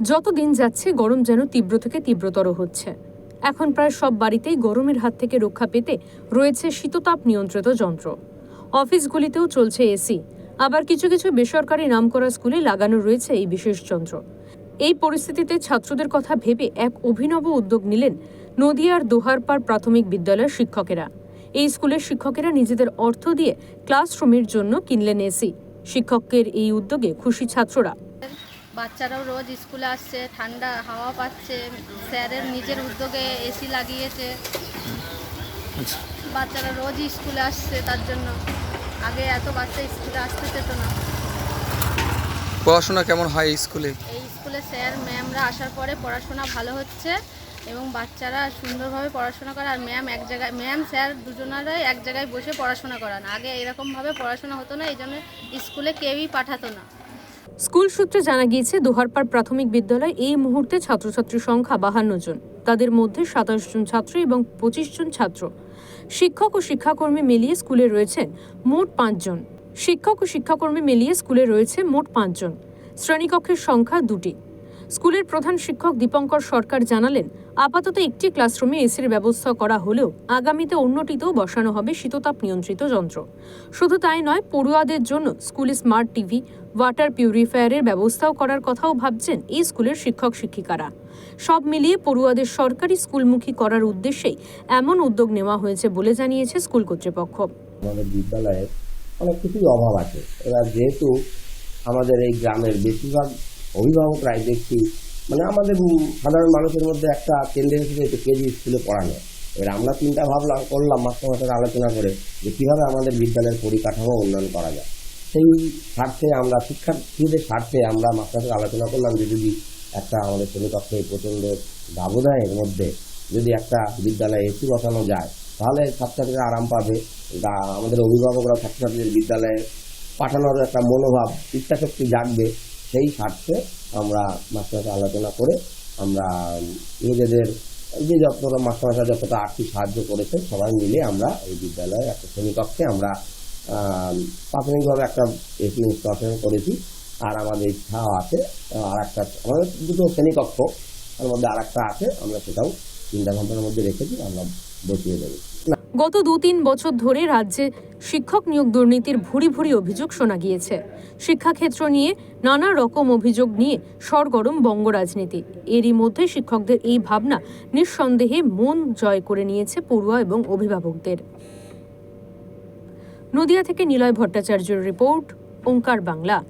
যত দিন যাচ্ছে, গরম যেন তীব্র থেকে তীব্রতর হচ্ছে। এখন প্রায় সব বাড়িতেই গরমের হাত থেকে রক্ষা পেতে রয়েছে শীততাপ নিয়ন্ত্রিত যন্ত্র। অফিসগুলিতেও চলছে এসি। আবার কিছু কিছু বেসরকারি নামকরা স্কুলে লাগানো রয়েছে এই বিশেষ যন্ত্র। এই পরিস্থিতিতে ছাত্রদের কথা ভেবে এক অভিনব উদ্যোগ নিলেন নদিয়ার দোহারপাড় প্রাথমিক বিদ্যালয়ের শিক্ষকেরা। এই স্কুলের শিক্ষকেরা নিজেদের অর্থ দিয়ে ক্লাসরুমের জন্য কিনলেন এসি। শিক্ষকের এই উদ্যোগে খুশি ছাত্ররা বাচ্চারাও রোজ স্কুলে আসছে ঠান্ডা হাওয়া পাচ্ছে স্যারের নিজের উদ্যোগে এসি লাগিয়েছে। আচ্ছা। বাচ্চারা রোজ স্কুলে আসছে তার জন্য। আগে এত বাচ্চা স্কুলে আসতে চেত না। পড়াশোনা কেমন হয় এই স্কুলে? এই স্কুলে স্যার ম্যামরা আসার পরে পড়াশোনা ভালো হচ্ছে এবং বাচ্চারা সুন্দরভাবে পড়াশোনা করে। আর ম্যাম এক জায়গায় ম্যাম স্যার দুজনারাই এক জায়গায় বসে পড়াশোনা করান। আগে এরকমভাবে পড়াশোনা হতো না এই জন্য স্কুলে কেউই পাঠাতো না। স্কুল সূত্রে জানা গিয়েছে, দোহারপাড় প্রাথমিক বিদ্যালয় এই মুহূর্তে ছাত্রছাত্রীর সংখ্যা বাহান্ন জন। তাদের মধ্যে সাতাশ জন ছাত্র এবং পঁচিশ জন ছাত্র। শিক্ষক ও শিক্ষাকর্মী মিলিয়ে স্কুলে রয়েছেন মোট পাঁচজন শিক্ষক ও শিক্ষাকর্মী মিলিয়ে স্কুলে রয়েছে মোট পাঁচজন শ্রেণীকক্ষের সংখ্যা দুটি। স্কুলের প্রধান শিক্ষক দীপঙ্কর সরকার জানালেন, আপাতত একটি ক্লাসরুমে এসির ব্যবস্থা করা হলেও আগামীতে অন্যটিতেও বসানো হবে শীততাপ নিয়ন্ত্রিত যন্ত্র। শুধু তাই নয়, পড়ুয়াদের জন্য স্কুলে স্মার্ট টিভি, ওয়াটার পিউরিফায়ারের ব্যবস্থাও করার কথাও ভাবছেন এই স্কুলের শিক্ষক শিক্ষিকারা। সব মিলিয়ে পড়ুয়াদের সরকারি স্কুলমুখী করার উদ্দেশ্যেই এমন উদ্যোগ নেওয়া হয়েছে বলে জানিয়েছে স্কুল কর্তৃপক্ষ। আমাদের বিদ্যালয়ে অনেক কিছুই অভাব আছে। এবার যেহেতু আমাদের এই গ্রামের বেশিরভাগ অভিভাবকরাই দেখছি মানে আমাদের সাধারণ মানুষের মধ্যে একটা টেন্ডেন্সি রয়েছে কেজি স্কুলে পড়ানো। এবার আমরা চিন্তা ভাবলাম, করলাম মাস্টারমশাইরা আলোচনা করে যে কীভাবে আমাদের বিদ্যালয়ের পরিকাঠামো উন্নয়ন করা যায়। সেই স্বার্থে আমরা শিক্ষার্থীদের স্বার্থে আমরা মাস্টারদের আলোচনা করলাম যে যদি একটা আমাদের শ্রেণীকক্ষে প্রচণ্ড ব্যবধানের মধ্যে যদি একটা বিদ্যালয়ে এসি বসানো যায়, তাহলে ছাত্রছাত্রীরা আরাম পাবে। আমাদের অভিভাবকরা ছাত্রছাত্রীদের বিদ্যালয়ে পাঠানোর একটা মনোভাব, ইচ্ছাশক্তি জাগবে। সেই স্বার্থে আমরা মাস্টারকে আলোচনা করে আমরা নিজেদের যে যতটা মাস্টারমশাই যতটা আর্থিক সাহায্য করেছে সবাই মিলে আমরা এই বিদ্যালয়ে একটা শ্রেণীকক্ষে আমরা প্রাথমিকভাবে একটা এসি ইনস্টলেশন করেছি। আর আমাদের ইচ্ছাও আছে আর একটা আমাদের দুটো শ্রেণীকক্ষ, তার মধ্যে আর একটা আছে, আমরা সেটাও চিন্তা ভাবনার মধ্যে রেখেছি, আমরা বসিয়ে দেবো। গত দু তিন বছর ধরে রাজ্যে শিক্ষক নিয়োগ দুর্নীতির ভুরি ভুরি অভিযোগ শোনা গিয়েছে। শিক্ষাক্ষেত্র নিয়ে নানা রকম অভিযোগ নিয়ে সরগরম বঙ্গ রাজনীতি এরই মধ্যে শিক্ষকদের এই ভাবনা নিঃসন্দেহে মন জয় করে নিয়েছে পড়ুয়া এবং অভিভাবকদের। নদিয়া থেকে নিলয় ভট্টাচার্যের রিপোর্ট, ওঙ্কার বাংলা।